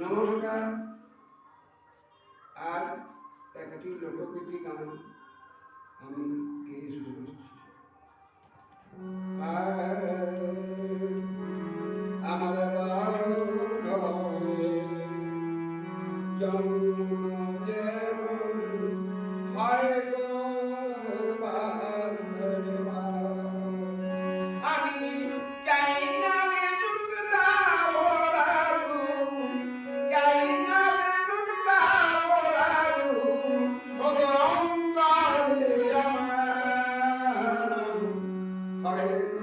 নমস্কার। আর একটি লোকগীতি গান আমি গিয়ে শুরু করছি। আমাদের জন্ম All 是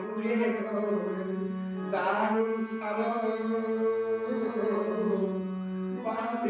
ঘুরে তার সারা পাঁচ